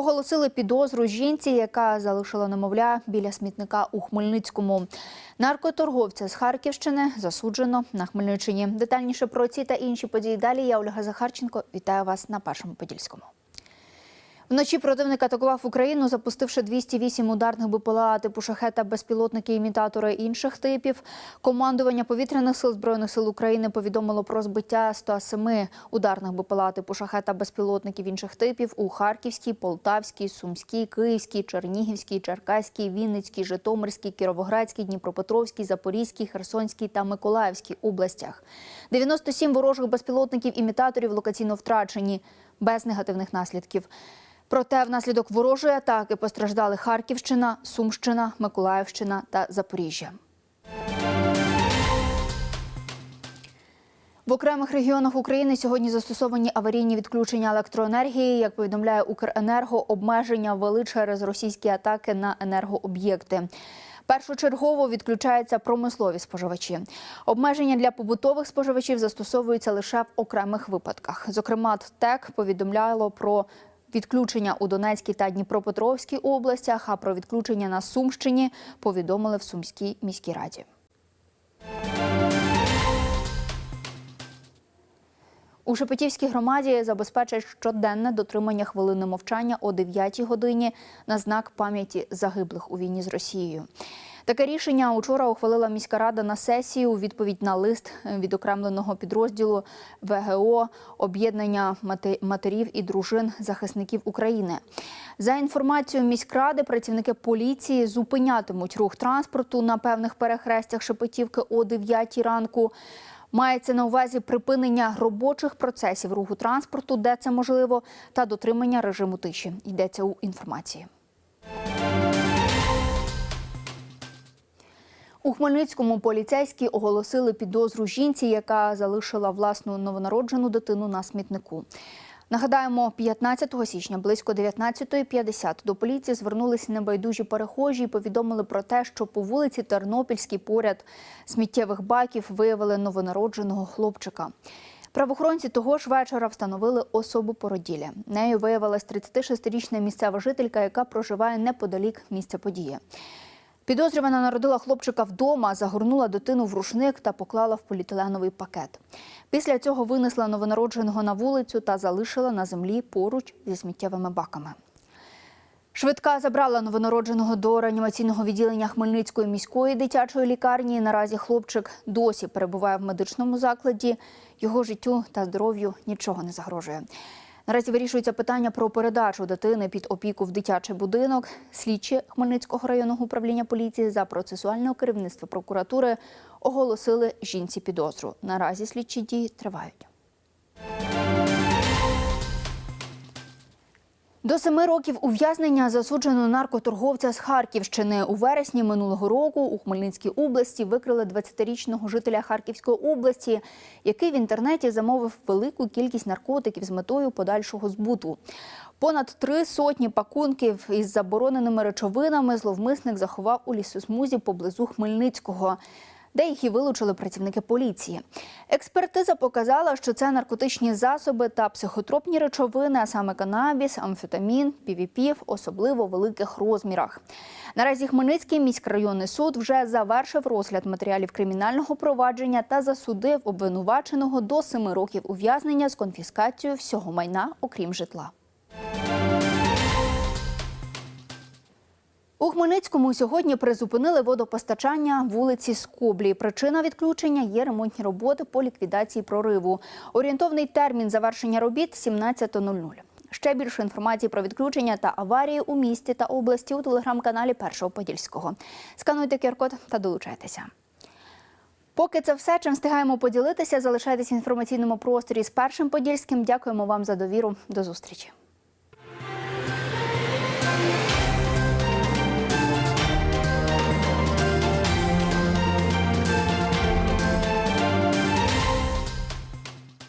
Оголосили підозру жінці, яка залишила немовля біля смітника у Хмельницькому. Наркоторговця з Харківщини засуджено на Хмельниччині. Детальніше про ці та інші події далі. Я Ольга Захарченко. Вітаю вас на першому подільському. Вночі противник атакував Україну, запустивши 208 ударних БПЛА типу шахета, безпілотники, імітатори інших типів. Командування повітряних сил збройних сил України повідомило про збиття 107 ударних БПЛА типу шахета, безпілотників інших типів у Харківській, Полтавській, Сумській, Київській, Чернігівській, Черкаській, Вінницькій, Житомирській, Кіровоградській, Дніпропетровській, Запорізькій, Херсонській та Миколаївській областях. 97 ворожих безпілотників імітаторів локаційно втрачені без негативних наслідків. Проте внаслідок ворожої атаки постраждали Харківщина, Сумщина, Миколаївщина та Запоріжжя. В окремих регіонах України сьогодні застосовані аварійні відключення електроенергії. Як повідомляє Укренерго, обмеження ввели через російські атаки на енергооб'єкти. Першочергово відключаються промислові споживачі. Обмеження для побутових споживачів застосовуються лише в окремих випадках. Зокрема, ТЕК повідомляло про відключення у Донецькій та Дніпропетровській областях, а про відключення на Сумщині повідомили в Сумській міській раді. У Шепетівській громаді забезпечать щоденне дотримання хвилини мовчання о 9 годині на знак пам'яті загиблих у війні з Росією. Таке рішення учора ухвалила міська рада на сесії у відповідь на лист відокремленого підрозділу ВГО об'єднання матерів і дружин захисників України. За інформацією міськради, працівники поліції зупинятимуть рух транспорту на певних перехрестях Шепетівки о 9 ранку. Мається на увазі припинення робочих процесів руху транспорту, де це можливо, та дотримання режиму тиші. Йдеться у інформації. У Хмельницькому поліцейські оголосили підозру жінці, яка залишила власну новонароджену дитину на смітнику. Нагадаємо, 15 січня близько 19.50 до поліції звернулися небайдужі перехожі і повідомили про те, що по вулиці Тернопільській поряд сміттєвих баків виявили новонародженого хлопчика. Правоохоронці того ж вечора встановили особу породілля. Нею виявилась 36-річна місцева жителька, яка проживає неподалік місця події. Підозрювана народила хлопчика вдома, загорнула дитину в рушник та поклала в поліетиленовий пакет. Після цього винесла новонародженого на вулицю та залишила на землі поруч зі сміттєвими баками. Швидка забрала новонародженого до реанімаційного відділення Хмельницької міської дитячої лікарні. Наразі хлопчик досі перебуває в медичному закладі. Його життю та здоров'ю нічого не загрожує. Наразі вирішується питання про передачу дитини під опіку в дитячий будинок. Слідчі Хмельницького районного управління поліції за процесуального керівництва прокуратури оголосили жінці підозру. Наразі слідчі дії тривають. До семи років ув'язнення засуджено наркоторговця з Харківщини. У вересні минулого року у Хмельницькій області викрили 20-річного жителя Харківської області, який в інтернеті замовив велику кількість наркотиків з метою подальшого збуту. Понад три сотні пакунків із забороненими речовинами зловмисник заховав у лісосмузі поблизу Хмельницького де їх і вилучили працівники поліції. Експертиза показала, що це наркотичні засоби та психотропні речовини, а саме канабіс, амфетамін, півіпів, особливо великих розмірах. Наразі Хмельницький міськрайонний суд вже завершив розгляд матеріалів кримінального провадження та засудив обвинуваченого до семи років ув'язнення з конфіскацією всього майна, окрім житла. У Хмельницькому сьогодні призупинили водопостачання вулиці Скоблі. Причина відключення є ремонтні роботи по ліквідації прориву. Орієнтовний термін завершення робіт 17.00. Ще більше інформації про відключення та аварії у місті та області у телеграм-каналі Першого Подільського. Скануйте QR-код та долучайтеся. Поки це все, чим встигаємо поділитися, залишайтесь в інформаційному просторі з першим подільським. Дякуємо вам за довіру. До зустрічі.